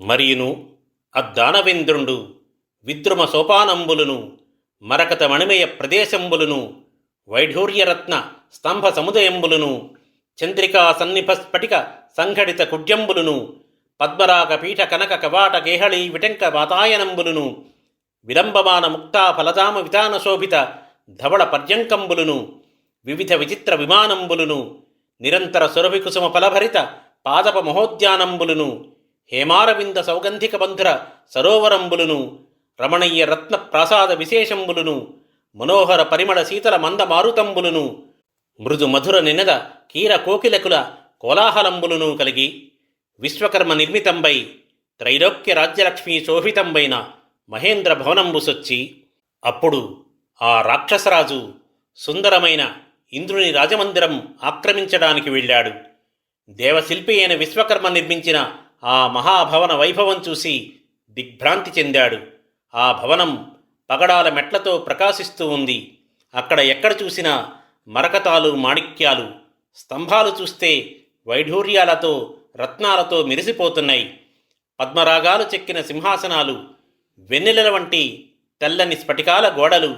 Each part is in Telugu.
మరియును అద్దానవేంద్రుండు విద్రుమ సోపానంబులును మరకత మణిమయ ప్రదేశంబులను వైఢూర్యరత్న స్తంభ సముదయంబులను చంద్రికా సన్నిభ స్ఫటిక సంఘటిత కుడ్యంబులును పద్మరాగ పీఠ కనక కవాట గేహళీ విటంక వాతాయనంబులను విలంబమాన ముక్తా ఫలదామ విధాన శోభిత ధవళ పర్యంకంబులును వివిధ విచిత్ర విమానంబులును నిరంతర సురభికుసుమ ఫలభరిత పాదప మహోద్యానంబులును హేమారవింద సౌగంధిక బంధుర సరోవరంబులును రమణీయ రత్న ప్రాసాద విశేషంబులును మనోహర పరిమళ శీతల మంద మారుతంబులును మృదు మధుర నినద కీర కోకిలకుల కోలాహలంబులును కలిగి విశ్వకర్మ నిర్మితంబై త్రైలోక్య రాజ్యలక్ష్మీ శోభితంబైన మహేంద్ర భవనంబు సొచ్చి అప్పుడు ఆ రాక్షసరాజు సుందరమైన ఇంద్రుని రాజమందిరం ఆక్రమించడానికి వెళ్ళాడు. దేవశిల్పి అయిన విశ్వకర్మ నిర్మించిన ఆ మహాభవన వైభవం చూసి దిగ్భ్రాంతి చెందాడు. ఆ భవనం పగడాల మెట్లతో ప్రకాశిస్తూ ఉంది. అక్కడ ఎక్కడ చూసినా మరకతాలు మాణిక్యాలు స్తంభాలు చూస్తే వైఢూర్యాలతో రత్నాలతో మెరిసిపోతున్నాయి. పద్మరాగాలు చెక్కిన సింహాసనాలు వెన్నెలల వంటి తెల్లని స్ఫటికాల గోడలు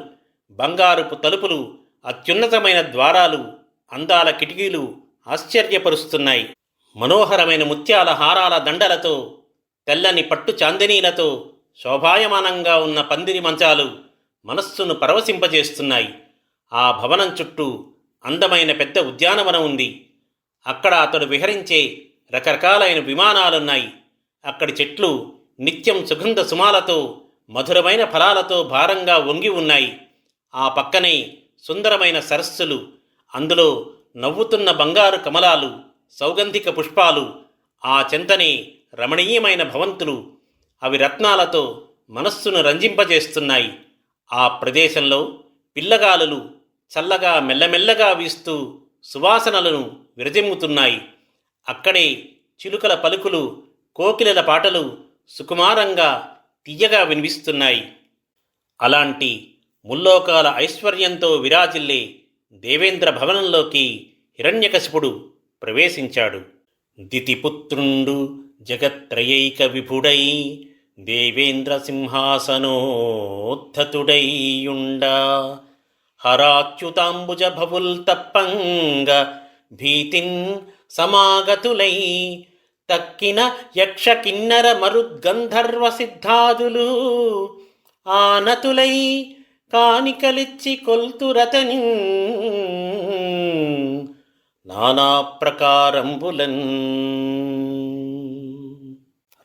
బంగారుపు తలుపులు అత్యున్నతమైన ద్వారాలు అందాల కిటికీలు ఆశ్చర్యపరుస్తున్నాయి. మనోహరమైన ముత్యాల హారాల దండలతో తెల్లని పట్టు చాందినీలతో శోభాయమానంగా ఉన్న పందిరి మంచాలు మనస్సును పరవశింపజేస్తున్నాయి. ఆ భవనం చుట్టూ అందమైన పెద్ద ఉద్యానవనం ఉంది. అక్కడ అతడు విహరించే రకరకాలైన విమానాలున్నాయి. అక్కడి చెట్లు నిత్యం సుగంధ సుమాలతో మధురమైన ఫలాలతో భారంగా వంగి ఉన్నాయి. ఆ పక్కనే సుందరమైన సరస్సులు అందులో నవ్వుతున్న బంగారు కమలాలు సౌగంధిక పుష్పాలు ఆ చెంతనే రమణీయమైన భవంతులు అవి రత్నాలతో మనస్సును రంజింపజేస్తున్నాయి. ఆ ప్రదేశంలో పిల్లగాలులు చల్లగా మెల్లమెల్లగా వీస్తూ సువాసనలను విరజిమ్ముతున్నాయి. అక్కడే చిలుకల పలుకులు కోకిలల పాటలు సుకుమారంగా తీయగా వినిపిస్తున్నాయి. అలాంటి ముల్లోకాల ఐశ్వర్యంతో విరాజిల్లే దేవేంద్ర భవనంలోకి హిరణ్యకశిపుడు ప్రవేశించాడు. దితిపుత్రుండు జగత్రయైక విభుడై దేవేంద్ర సింహాసనోద్ధతుడైయుండా హరాచ్యుతాంబుజ భవుల్ తప్పంగ భీతిన్ సమాగతులై తక్కిన యక్ష కిన్నర మరుద్గంధర్వ సిద్ధాదులు ఆనతులై కానికలిచ్చి కొల్తురతని నానాప్రకారంబులన్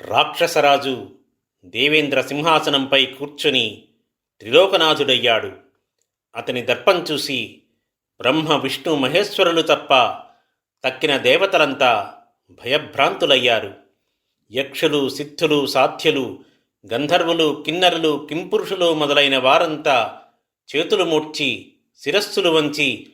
రాక్షసరాజు దేవేంద్ర సింహాసనంపై కూర్చుని త్రిలోకనాథుడయ్యాడు. అతని దర్పం చూసి బ్రహ్మ విష్ణు మహేశ్వరులు తప్ప తక్కిన దేవతలంతా భయభ్రాంతులయ్యారు. యక్షులు సిద్ధులు సాధ్యులు గంధర్వులు కిన్నరులు కింపురుషులు మొదలైన వారంతా చేతులు మూడ్చి శిరస్సులు వంచి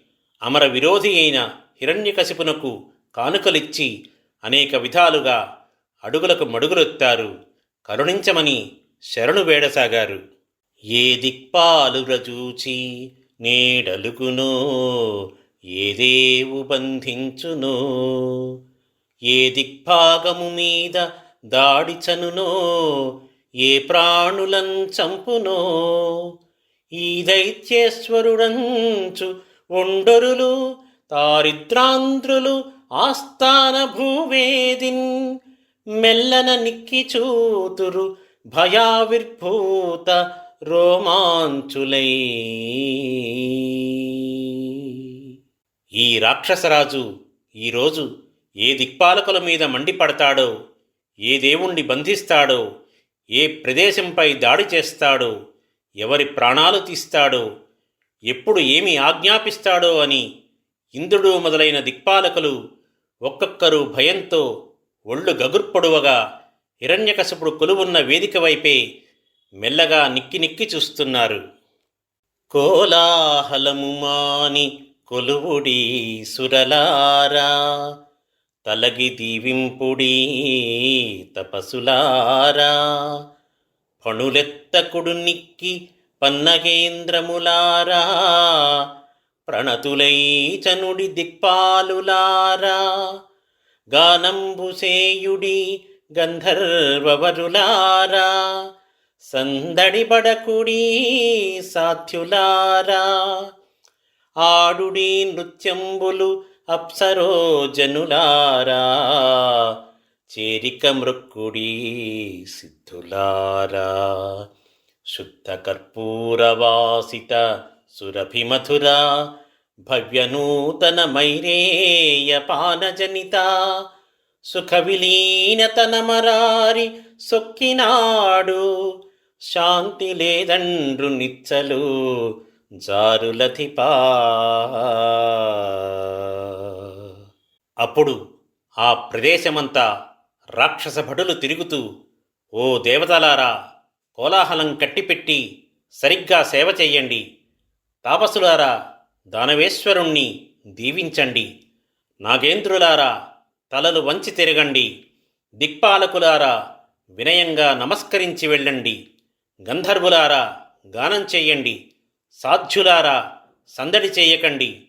అమర విరోధి అయిన హిరణ్యకశిపునకు కానుకలిచ్చి అనేక విధాలుగా అడుగులకు మడుగులొత్తారు. కరుణించమని శరణు వేడసాగారు. ఏ దిక్పాలు రజూచి నేడలుగునో ఏదేవు బంధించునో ఏ దిక్భాగము మీద దాడిచనునో ఏ ప్రాణులం చంపునో ఈ దైత్యేశ్వరుడంచు ఒండరులు తారిద్రాంధ్రులు ఆస్థాన భూవేదిన్ మెల్లన నిక్కి చూతురు భయావిర్భూత రోమాంచులై. ఈ రాక్షసరాజు ఈరోజు ఏ దిక్పాలకుల మీద మండిపడతాడో ఏ దేవుణ్ణి బంధిస్తాడో ఏ ప్రదేశంపై దాడి చేస్తాడో ఎవరి ప్రాణాలు తీస్తాడో ఎప్పుడు ఏమి ఆజ్ఞాపిస్తాడో అని ఇంద్రుడు మొదలైన దిక్పాలకులు ఒక్కొక్కరు భయంతో ఒళ్ళు గగుర్పొడువగా హిరణ్యకశపుడు కొలువున్న వేదిక వైపే మెల్లగా నిక్కి నిక్కి చూస్తున్నారు. కోలాహలము మాని కొలువుడి సురలారా తలగి దీవింపుడి తపసులారా. పణులెత్తకుడు నిక్కి పన్నగేంద్రములారా ప్రణతులై చనుడి దిక్పాలులారా గానంబుసేయుడి గంధర్వవరులారా సందడిబడకుడి సాధ్యులారా ఆడుడి నృత్యంబులు అప్సరోజనులారా చేరిక మృక్కుడి సిద్ధులారా శుద్ధ కర్పూరవాసిత సురభిమధుర భవ్యనూతన మైరేయ పానజనిత సుఖ విలీనతనమరారి సొక్కినాడు శాంతి లేదండ్రు నిచ్చలు జారులధిపా అప్పుడు ఆ ప్రదేశమంతా రాక్షస భటులు తిరుగుతూ ఓ దేవతలారా కోలాహలం కట్టిపెట్టి సరిగ్గా సేవ చెయ్యండి తాపసులారా దానవేశ్వరుణ్ణి దీవించండి. నాగేంద్రులారా తలలు వంచి తిరగండి. దిక్పాలకులారా వినయంగా నమస్కరించి వెళ్ళండి. గంధర్వులారా గానం చెయ్యండి. సాధ్యులారా సందడి చేయకండి.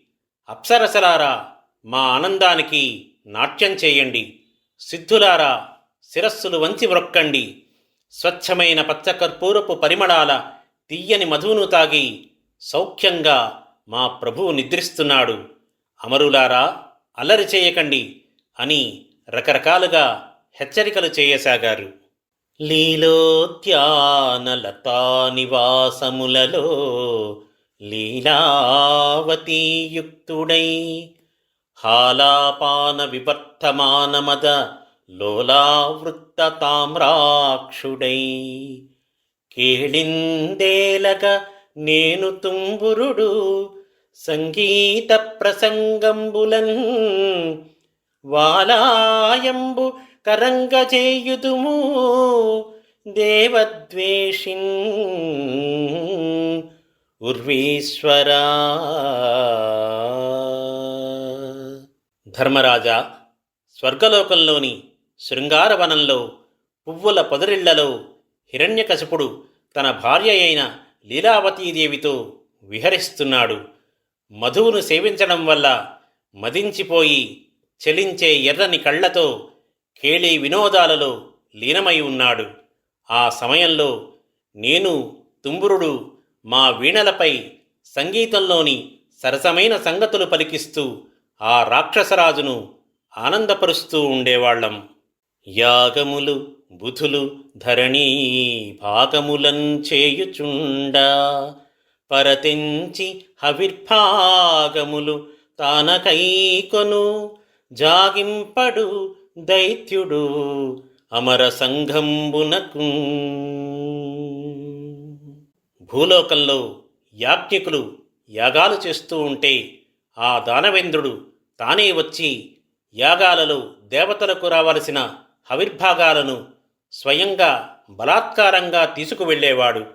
అప్సరసలారా మా ఆనందానికి నాట్యం చేయండి. సిద్ధులారా శిరస్సులు వంచి వ్రొక్కండి స్వచ్ఛమైన పచ్చకర్పూరపు పరిమళాల తీయని మధువును తాగి సౌఖ్యంగా మా ప్రభువు నిద్రిస్తున్నాడు. అమరులారా అల్లరి చేయకండి అని రకరకాలుగా హెచ్చరికలు చేయసాగారు. లీలోత్యానలతా నివాసములలో లీలావతీయుక్తుడై హాలాపాన వివర్తమానమద లోలావృత్త తామ్రాక్షుడై కేళిందేలక నేను తుంబురుడు సంగీత ప్రసంగంబులన్ వాలాయంబు కరంగజేయుదుము దేవద్వేషిన్ ఉర్వీశ్వరా. ధర్మరాజా స్వర్గలోకంలోని శృంగారవనంలో పువ్వుల పొదరిళ్ళలో హిరణ్యకశపుడు తన భార్య అయిన లీలావతీదేవితో విహరిస్తున్నాడు. మధువును సేవించడం వల్ల మదించిపోయి చలించే ఎర్రని కళ్ళతో కేళి వినోదాలలో లీనమై ఉన్నాడు. ఆ సమయంలో నేను తుంబురుడు మా వీణలపై సంగీతంలోని సరసమైన సంగతులు పలికిస్తూ ఆ రాక్షసరాజును ఆనందపరుస్తూ ఉండేవాళ్ళం యాగములు బుధులు ధరణీ భాగములం చేయుచుండా. పరతెంచి హవిర్భాగములు తానకైకొను జాగింపడు దైత్యుడు అమర సంఘంబునకు. భూలోకంలో యాజ్ఞికులు యాగాలు చేస్తూ ఉంటే ఆ దానవేంద్రుడు తానే వచ్చి యాగాలలో దేవతలకు రావలసిన హవిర్భాగాలను స్వయంగా బలాత్కారంగా తీసుకువెళ్ళేవాడు.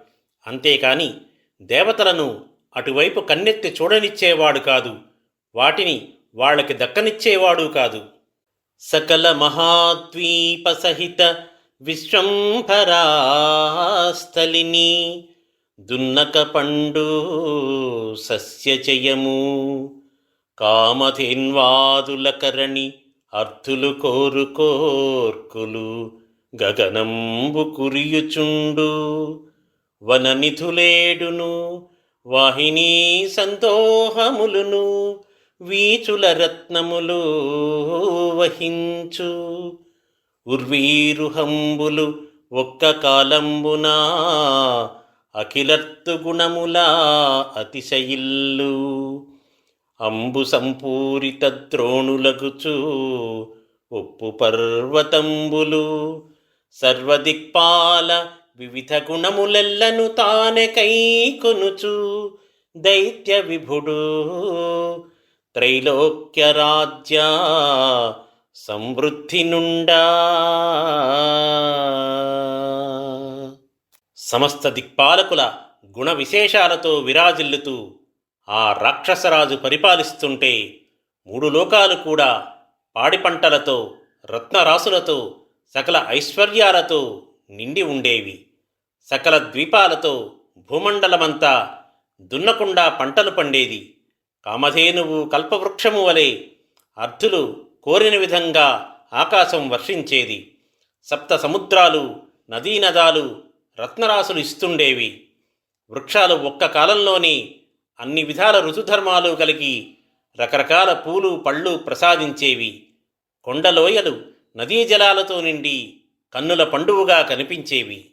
అంతేకాని దేవతలను అటువైపు కన్నెత్తి చూడనిచ్చేవాడు కాదు. వాటిని వాళ్ళకి దక్కనిచ్చేవాడు కాదు. సకల మహాద్వీప సహిత విశ్వంభరాస్థలిని దున్నక పండు సస్యచయము. కామధేన్వాదులకరణి అర్థులు కోరుకోర్కులు గగనంబు కురియుచుండు వననిధులేడును వాహినీ సంతోహములును వీచుల రత్నములు వహించు. ఉర్వీరుహంబులు ఒక్క కాలంబునా అఖిలర్తు గుణములా అతిశయిల్లు. అంబు సంపూరిత ద్రోణులగుచు ఉప్పు పర్వతంబులు సర్వదిక్పాల వివిధ గుణములెల్లను తానే కైకొనుచు దైత్య విభుడు త్రైలోక్య రాజ్య సమృద్ధి నుండా. సమస్త దిక్పాలకుల గుణ విశేషాలతో విరాజిల్లుతూ ఆ రాక్షసరాజు పరిపాలిస్తుంటే మూడు లోకాలు కూడా పాడి పంటలతో రత్నరాసులతో సకల ఐశ్వర్యాలతో నిండి ఉండేవి. సకల ద్వీపాలతో భూమండలమంతా దున్నకుండా పంటలు పండేది. కామధేనువు కల్పవృక్షము వలె అర్థులు కోరిన విధంగా ఆకాశం వర్షించేది. సప్త సముద్రాలు నదీనదాలు రత్నరాశులు ఇస్తుండేవి. వృక్షాలు ఒక్క కాలంలోనే అన్ని విధాల ఋతుధర్మాలు కలిగి రకరకాల పూలు పళ్ళు ప్రసాదించేవి. కొండలోయలు నదీ జలాలతో నిండి కన్నుల పండువుగా కనిపించేవి.